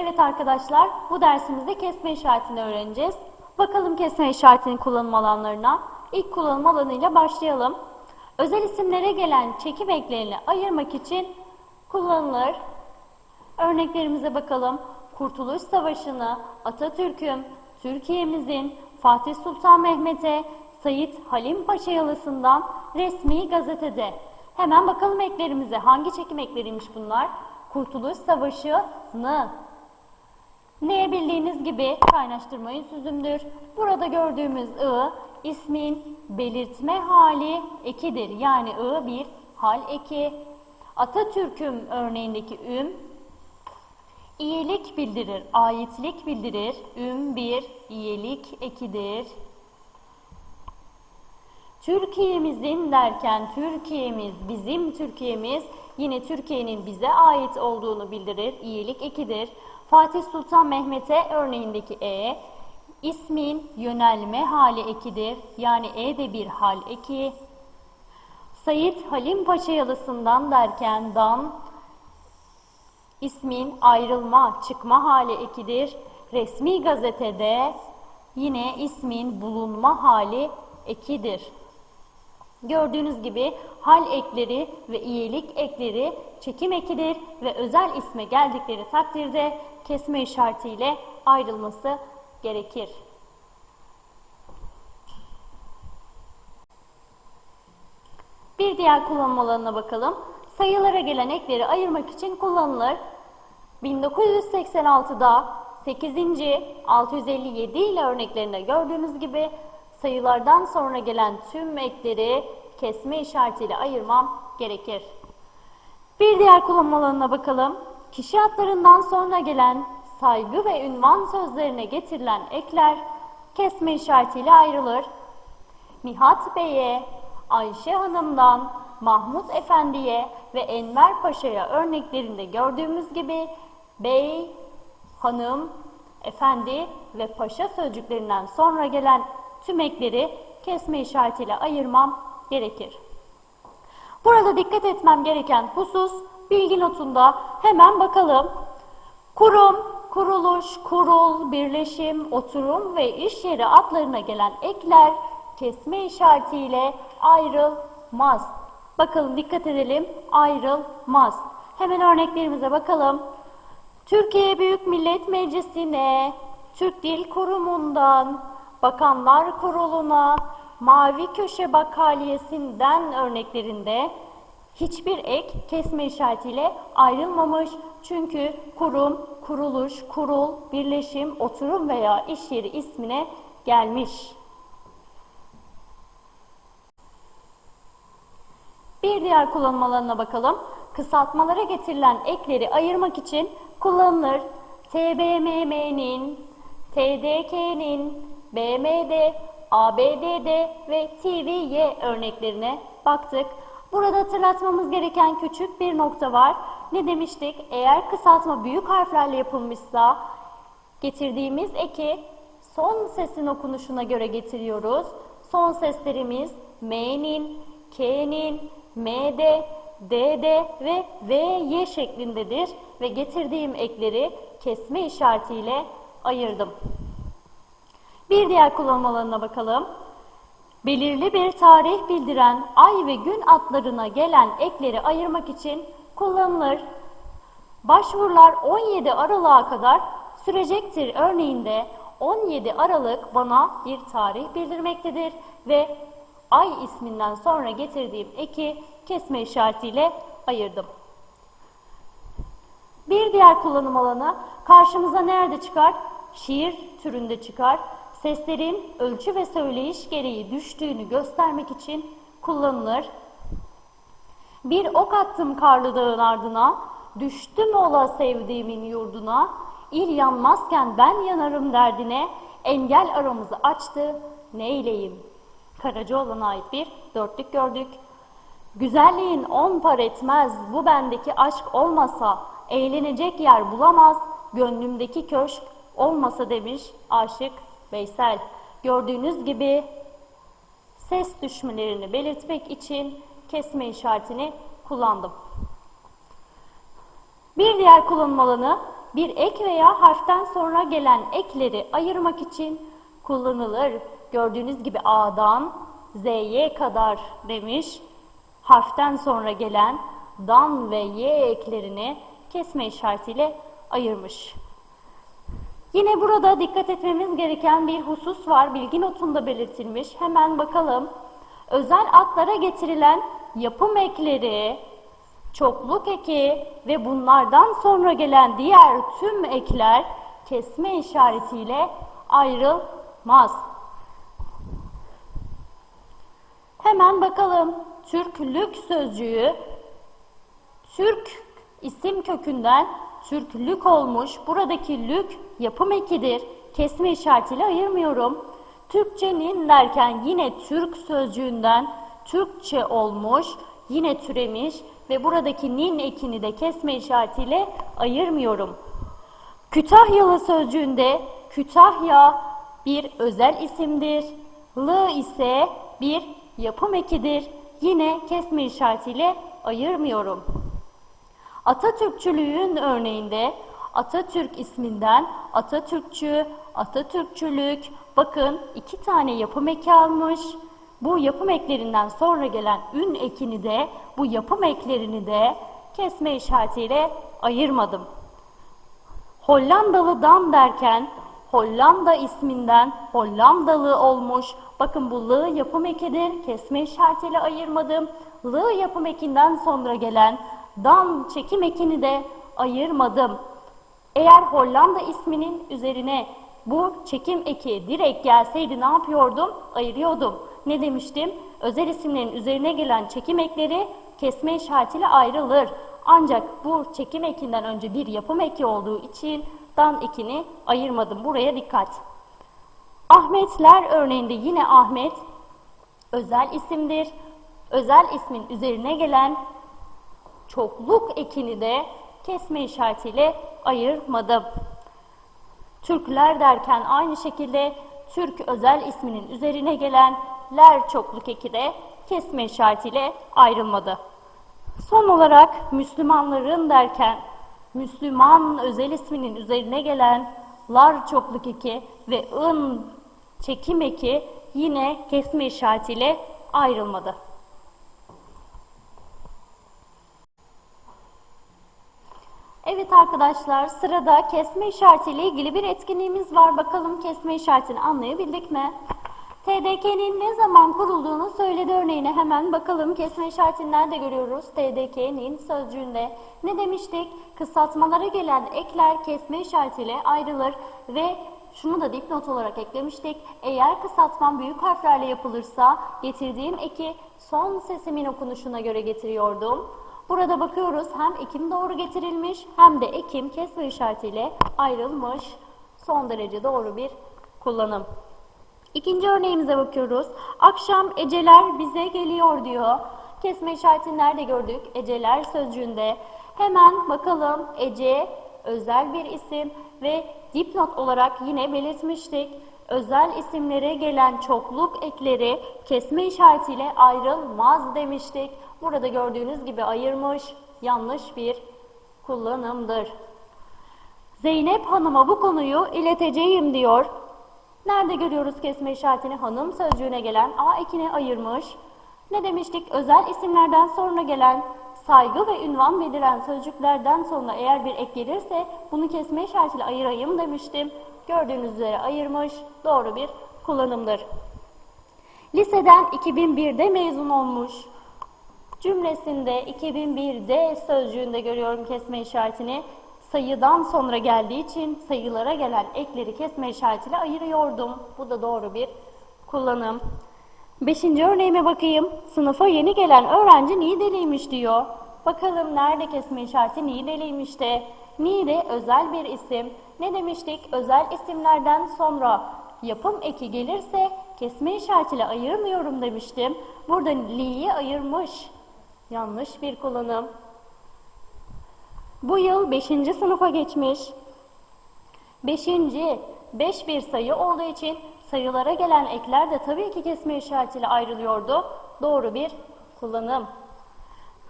Evet arkadaşlar, bu dersimizde kesme işaretini öğreneceğiz. Bakalım kesme işaretinin kullanım alanlarına. İlk kullanım alanıyla başlayalım. Özel isimlere gelen çekim eklerini ayırmak için kullanılır. Örneklerimize bakalım. Kurtuluş Savaşı'nı, Atatürk'ün, Türkiye'mizin, Fatih Sultan Mehmet'e, Sayit Halim Paşa yalısından resmi gazetede. Hemen bakalım eklerimize. Hangi çekim ekleriymiş bunlar? Kurtuluş Savaşı'nı. Ne bildiğiniz gibi kaynaştırmayın süzümdür. Burada gördüğümüz ı ismin belirtme hali ekidir. Yani ı bir hal eki. Atatürk'üm örneğindeki üm iyilik bildirir, aitlik bildirir. Üm bir iyilik ekidir. Türkiye'mizin derken Türkiye'miz, bizim Türkiye'miz yine Türkiye'nin bize ait olduğunu bildirir. İyilik ekidir. Fatih Sultan Mehmet'e örneğindeki e, ismin yönelme hali ekidir. Yani e de bir hal eki. Sayit Halim Paşa yalısından derken dan, ismin ayrılma, çıkma hali ekidir. Resmi gazetede yine ismin bulunma hali ekidir. Gördüğünüz gibi hal ekleri ve iyilik ekleri çekim ekidir ve özel isme geldikleri takdirde kesme işaretiyle ayrılması gerekir. Bir diğer kullanım alanına bakalım. Sayılara gelen ekleri ayırmak için kullanılır. 1986'da 8. 657 ile örneklerinde gördüğünüz gibi sayılardan sonra gelen tüm ekleri kesme işaretiyle ayırmam gerekir. Bir diğer kullanım alanına bakalım. Kişi adlarından sonra gelen saygı ve ünvan sözlerine getirilen ekler kesme işaretiyle ayrılır. Nihat Bey'e, Ayşe Hanım'dan Mahmut Efendi'ye ve Enver Paşa'ya örneklerinde gördüğümüz gibi bey, hanım, efendi ve paşa sözcüklerinden sonra gelen tüm ekleri kesme işaretiyle ayırmam gerekir. Burada dikkat etmem gereken husus bilgi notunda hemen bakalım. Kurum, kuruluş, kurul, birleşim, oturum ve iş yeri adlarına gelen ekler kesme işaretiyle ayrılmaz. Bakalım dikkat edelim ayrılmaz. Hemen örneklerimize bakalım. Türkiye Büyük Millet Meclisi'ne, Türk Dil Kurumu'ndan, Bakanlar Kurulu'na, Mavi Köşe Bakaliyesi'nden örneklerinde hiçbir ek kesme işaretiyle ayrılmamış. Çünkü kurum, kuruluş, kurul, birleşim, oturum veya iş yeri ismine gelmiş. Bir diğer kullanım alanına bakalım. Kısaltmalara getirilen ekleri ayırmak için kullanılır. TBMM'nin, TDK'nin, BMD, ABDD ve TVY örneklerine baktık. Burada hatırlatmamız gereken küçük bir nokta var. Ne demiştik? Eğer kısaltma büyük harflerle yapılmışsa getirdiğimiz eki son sesin okunuşuna göre getiriyoruz. Son seslerimiz M'nin, K'nin, M'de, D'de ve VY şeklindedir ve getirdiğim ekleri kesme işaretiyle ayırdım. Bir diğer kullanım alanına bakalım. Belirli bir tarih bildiren ay ve gün adlarına gelen ekleri ayırmak için kullanılır. Başvurular 17 Aralık'a kadar sürecektir. Örneğinde 17 Aralık bana bir tarih bildirmektedir ve ay isminden sonra getirdiğim eki kesme işaretiyle ayırdım. Bir diğer kullanım alanı karşımıza nerede çıkar? Şiir türünde çıkar. Seslerin ölçü ve söyleyiş gereği düştüğünü göstermek için kullanılır. Bir ok attım karlı dağın ardına, düştüm ola sevdiğimin yurduna, il yanmazken ben yanarım derdine, engel aramızı açtı, neyleyim? Karacaoğlan'a ait bir dörtlük gördük. Güzelliğin on par etmez, bu bendeki aşk olmasa, eğlenecek yer bulamaz, gönlümdeki köşk olmasa demiş aşık Veysel. Gördüğünüz gibi ses düşmelerini belirtmek için kesme işaretini kullandım. Bir diğer kullanım alanı bir ek veya harften sonra gelen ekleri ayırmak için kullanılır. Gördüğünüz gibi A'dan Z'ye kadar demiş. Harften sonra gelen dan ve y eklerini kesme işaretiyle ayırmış. Yine burada dikkat etmemiz gereken bir husus var. Bilgi notunda belirtilmiş. Hemen bakalım. Özel adlara getirilen yapım ekleri, çokluk eki ve bunlardan sonra gelen diğer tüm ekler kesme işaretiyle ayrılmaz. Hemen bakalım. Türklük sözcüğü Türk isim kökünden Türklük olmuş. Buradaki lük yapım ekidir. Kesme işaretiyle ayırmıyorum. Türkçenin derken yine Türk sözcüğünden Türkçe olmuş. Yine türemiş ve buradaki nin ekini de kesme işaretiyle ayırmıyorum. Kütahyalı sözcüğünde Kütahya bir özel isimdir. L ise bir yapım ekidir. Yine kesme işaretiyle ayırmıyorum. Atatürkçülüğün örneğinde Atatürk isminden Atatürkçü, Atatürkçülük bakın iki tane yapım eki almış. Bu yapım eklerinden sonra gelen ün ekini de bu yapım eklerini de kesme işaretiyle ayırmadım. Hollandalı dam derken Hollanda isminden Hollandalı olmuş. Bakın bu lı yapım ekidir. Kesme işaretiyle ayırmadım. Lı yapım ekinden sonra gelen dam çekim ekini de ayırmadım. Eğer Hollanda isminin üzerine bu çekim eki direkt gelseydi ne yapıyordum? Ayırıyordum. Ne demiştim? Özel isimlerin üzerine gelen çekim ekleri kesme işaretiyle ayrılır. Ancak bu çekim ekinden önce bir yapım eki olduğu için dan ekini ayırmadım. Buraya dikkat. Ahmetler örneğinde yine Ahmet özel isimdir. Özel ismin üzerine gelen çokluk ekini de kesme işaretiyle ayırmadım. Türkler derken aynı şekilde Türk özel isminin üzerine gelen ler çokluk eki de kesme işaretiyle ayrılmadı. Son olarak Müslümanların derken Müslüman özel isminin üzerine gelen lar çokluk eki ve ın çekim eki yine kesme işaretiyle ayrılmadı. Evet arkadaşlar sırada kesme işaretiyle ilgili bir etkinliğimiz var. Bakalım kesme işaretini anlayabildik mi? TDK'nin ne zaman kurulduğunu söyledi örneğine hemen bakalım kesme işaretini nerede görüyoruz? TDK'nin sözcüğünde ne demiştik? Kısaltmalara gelen ekler kesme işaretiyle ayrılır ve şunu da dipnot olarak eklemiştik. Eğer kısaltmam büyük harflerle yapılırsa getirdiğim eki son sesimin okunuşuna göre getiriyordum. Burada bakıyoruz hem ekim doğru getirilmiş hem de ekim kesme işaretiyle ayrılmış. Son derece doğru bir kullanım. İkinci örneğimize bakıyoruz. Akşam eceler bize geliyor diyor. Kesme işaretini nerede gördük? Eceler sözcüğünde. Hemen bakalım Ece özel bir isim ve dipnot olarak yine belirtmiştik. Özel isimlere gelen çokluk ekleri kesme işaretiyle ayrılmaz demiştik. Burada gördüğünüz gibi ayırmış yanlış bir kullanımdır. Zeynep Hanım'a bu konuyu ileteceğim diyor. Nerede görüyoruz kesme işaretini? Hanım sözcüğüne gelen A ekini ayırmış. Ne demiştik? Özel isimlerden sonra gelen saygı ve ünvan bildiren sözcüklerden sonra eğer bir ek gelirse bunu kesme işaretiyle ayırayım demiştim. Gördüğünüz üzere ayırmış. Doğru bir kullanımdır. Liseden 2001'de mezun olmuş. Cümlesinde 2001'de sözcüğünde görüyorum kesme işaretini. Sayıdan sonra geldiği için sayılara gelen ekleri kesme işaretiyle ayırıyordum. Bu da doğru bir kullanım. Beşinci örneğime bakayım. Sınıfa yeni gelen öğrenci Niğdeliymiş diyor. Bakalım nerede kesme işareti Niğdeliymiş de. Niğde özel bir isim. Ne demiştik? Özel isimlerden sonra yapım eki gelirse kesme işaretiyle ayırmıyorum demiştim. Burada li'yi ayırmış. Yanlış bir kullanım. Bu yıl 5. sınıfa geçmiş. 5. 5 bir sayı olduğu için sayılara gelen ekler de tabii ki kesme işaretiyle ayrılıyordu. Doğru bir kullanım.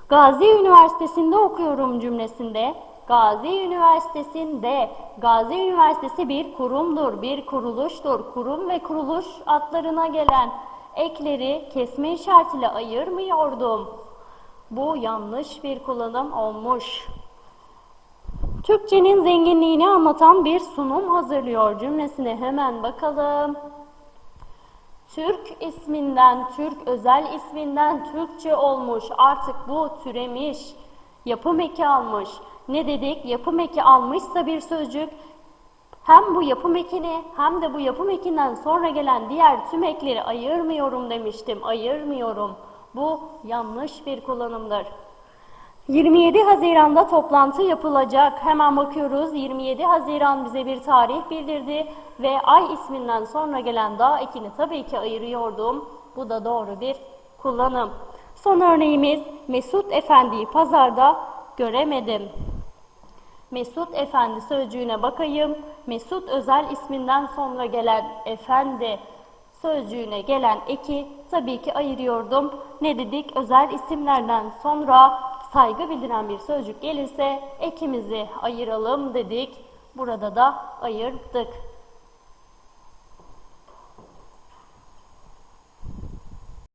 Gazi Üniversitesi'nde okuyorum cümlesinde Gazi Üniversitesi'nde. Gazi Üniversitesi bir kurumdur, bir kuruluştur. Kurum ve kuruluş adlarına gelen ekleri kesme işaretiyle ayırmıyordum. Bu yanlış bir kullanım olmuş. Türkçenin zenginliğini anlatan bir sunum hazırlıyor cümlesine hemen bakalım. Türk isminden, Türk özel isminden Türkçe olmuş. Artık bu türemiş. Yapım eki almış. Ne dedik? Yapım eki almışsa bir sözcük hem bu yapım ekini hem de bu yapım ekinden sonra gelen diğer tüm ekleri ayırmıyorum demiştim. Ayırmıyorum. Bu yanlış bir kullanımdır. 27 Haziran'da toplantı yapılacak. Hemen bakıyoruz. 27 Haziran bize bir tarih bildirdi ve ay isminden sonra gelen dağ ekini tabii ki ayırıyordum. Bu da doğru bir kullanım. Son örneğimiz Mesut Efendi'yi pazarda göremedim. Mesut Efendi sözcüğüne bakayım. Mesut özel isminden sonra gelen efendi sözcüğüne gelen eki tabii ki ayırıyordum. Ne dedik? Özel isimlerden sonra saygı bildiren bir sözcük gelirse ekimizi ayıralım dedik. Burada da ayırdık.